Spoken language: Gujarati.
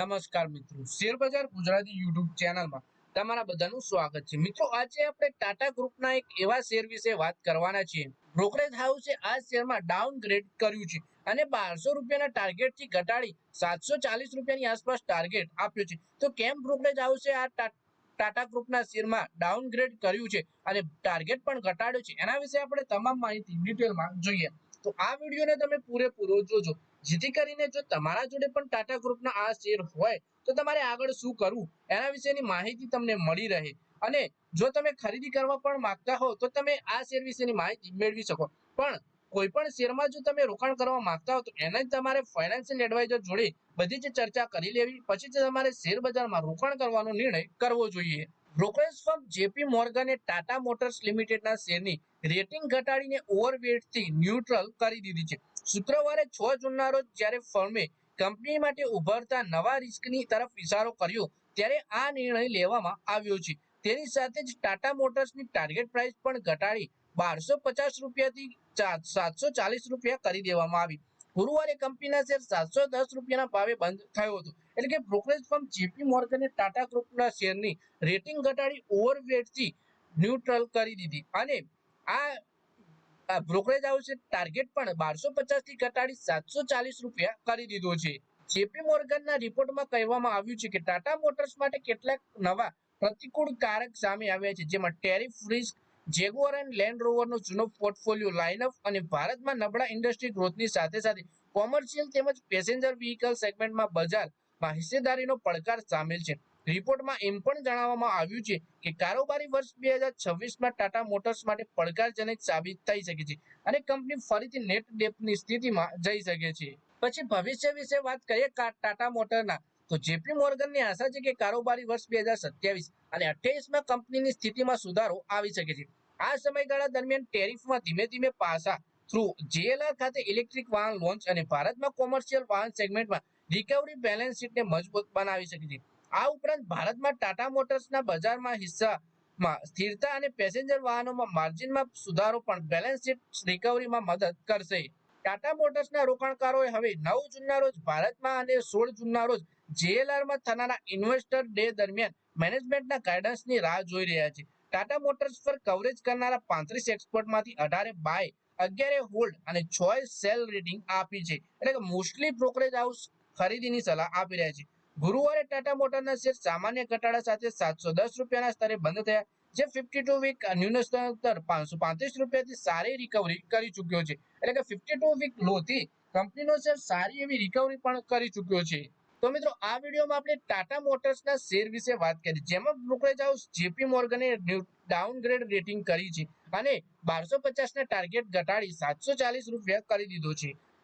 નમસ્કાર મિત્રો. શેરબજાર ગુજરાતી યુટ્યુબ ચેનલમાં તમારા બધાનું સ્વાગત છે. મિત્રો, આજે આપણે ટાટા ગ્રુપના એક એવા શેર વિશે વાત કરવાના છીએ. બ્રોકરેજ હાઉસે આ શેરમાં ડાઉનગ્રેડ કર્યું છે અને બારસો રૂપિયાના ટાર્ગેટથી ઘટાડી સાતસો ચાલીસ રૂપિયાની આસપાસ ટાર્ગેટ આપ્યો છે. તો કેમ બ્રોકરેજ હાઉસે આ ટાટા ગ્રુપના શેરમાં ડાઉનગ્રેડ કર્યું છે અને ટાર્ગેટ પણ ઘટાડ્યું છે? એના વિશે આપણે તમામ માહિતી ડિટેલમાં જોઈએ. તો આ વિડીયોને તમે પૂરેપૂરો જોજો. જેથી કરીને જો તમારા જોડે પણ ટાટા ગ્રુપના આ શેર હોય, તો તમારે આગળ શું કરવું? એના વિશેની માહિતી તમને મળી રહે. અને જો તમે ખરીદી કરવા પણ માંગતા હો, તો તમે આ શેર વિશેની માહિતી મેળવી શકો. પણ કોઈ પણ શેરમાં જો તમે રોકાણ કરવા માંગતા હો, તો એને તમારે ફાઇનાન્શિયલ એડવાઇઝર જોડે બધી જ ચર્ચા કરી લેવી, પછી જ તમારે શેર બજારમાં રોકાણ કરવાનો નિર્ણય કરવો જોઈએ. બ્રોકરેજ ફર્મ જેપી મોર્ગને ટાટા મોટર્સ લિમિટેડના શેરની રેટિંગ ઘટાડીને ઓવરવેટથી ન્યુટ્રલ કરી દીધી છે. શુક્રવારે છ જૂનના રોજ જ્યારે ફર્મે કંપની માટે ઉભરતા નવા રિસ્કની તરફ ઇશારો કર્યો, ત્યારે આ નિર્ણય લેવામાં આવ્યો છે. તેની સાથે જ ટાટા મોટર્સની ટાર્ગેટ પ્રાઇસ પણ ઘટાડી બારસો પચાસ રૂપિયાથી સાતસો ચાલીસ રૂપિયા કરી દેવામાં આવી. ગુરુવારે કંપનીના શેર સાતસો દસ રૂપિયાના ભાવે બંધ થયો હતો. એટલે કે બ્રોકરેજ ફર્મ જેપી મોર્ગને ટાટા ગ્રુપના શેરની રેટિંગ ઘટાડી ઓવરવેટથી ન્યુટ્રલ કરી દીધી. અને આ બ્રોકરેજ હાઉસે ટાર્ગેટ પણ બારસો પચાસથી ઘટાડી સાતસો ચાલીસ રૂપિયા કરી દીધો છે. જેપી મોર્ગનના રિપોર્ટમાં કહેવામાં આવ્યું છે કે ટાટા મોટર્સ માટે કેટલાક નવા પ્રતિકૂળ કારક સામે આવ્યા છે, જેમાં tariff risk, Jaguar and Land રોવરનો જૂનો પોર્ટફોલિયો લાઇનઅપ અને ભારતમાં નબળા ઇન્ડસ્ટ્રી ગ્રોથની સાથે સાથે કોમર્શિયલ તેમજ પેસેન્જર વ્હીકલ સેગમેન્ટમાં બજારમાં હિસ્સેદારીનો પડકાર સામેલ છે. રિપોર્ટમાં એમ પણ જણાવવામાં આવ્યું છે કે કારોબારી વર્ષ બે હજાર છવ્વીસમાં ટાટા મોટર્સ માટે પડકારજનક સાબિત થઈ શકે છે અને કંપની ફરીથી નેટ ડેપની સ્થિતિમાં જઈ શકે છે. પછી ભવિષ્ય વિશે વાત કરીએ ટાટા મોટરના, તો જેપી મોર્ગનની આશા છે કે કારોબારી વર્ષ બે હજાર સત્યાવીસ અને અઠ્યાવીસમાં કંપનીની સ્થિતિમાં સુધારો આવી શકે છે. આ સમયગાળા દરમિયાન ટેરિફમાં ધીમે ધીમે પાસા થ્રુ જેએલઆર ખાતે ઇલેક્ટ્રિક વાહન લોન્ચ અને ભારતમાં કોમર્શિયલ વાહન સેગમેન્ટમાં રિકવરી બેલેન્સ શીટને મજબૂત બનાવી શકે છે. આ ઉપરાંત ભારતમાં ટાટા મોટર્સના બજારમાં હિસ્સામાં સ્થિરતા અને પેસેન્જર વાહનોમાં માર્જિનમાં સુધારો પણ બેલેન્સ શીટ રિકવરીમાં મદદ કરશે. ટાટા મોટર્સના રોકાણકારોએ હવે નવ જૂનના રોજ ભારતમાં અને સોળ જૂનના રોજ જેએલઆરમાં થનારા ઇન્વેસ્ટર ડે દરમિયાન મેનેજમેન્ટના ગાઈડન્સની રાહ જોઈ રહ્યા છે. ટાટા મોટર્સ પર કવરેજ કરનારા પાંત્રીસ એક્સપર્ટમાંથી અઢારે બાય અગિયારે હોલ્ડ અને છ સેલ રેટિંગ આપી છે. એટલે કે મોસ્ટલી બ્રોકરેજ હાઉસ ખરીદીની સલાહ આપી રહ્યા છે. ગુરુવારે ટાટા મોટરના શેર સામાન્ય ઘટાડા સાથે સાતસો દસ રૂપિયાના સ્તરે બંધ થયા, જે ફિફ્ટી ટુ વીક ન્યૂનતમ દર પાંચસો પાંત્રીસ રૂપિયાથી સારી રિકવરી કરી ચૂક્યો છે. એટલે કે ફિફ્ટી ટુ વીક લોથી કંપનીનો શેર સારી એવી રિકવરી પણ કરી ચૂક્યો છે. તો મિત્રો, આ વિડીયોમાં આપણે ટાટા મોટર્સના શેર વિશે વાત કરી. જેમાં બ્રોકરેજ હાઉસ જેપી મોર્ગને ડાઉનગ્રેડ રેટિંગ કરી છે અને બારસો પચાસના ટાર્ગેટ ઘટાડી સાતસો ચાલીસ રૂપિયા કરી દીધો છે.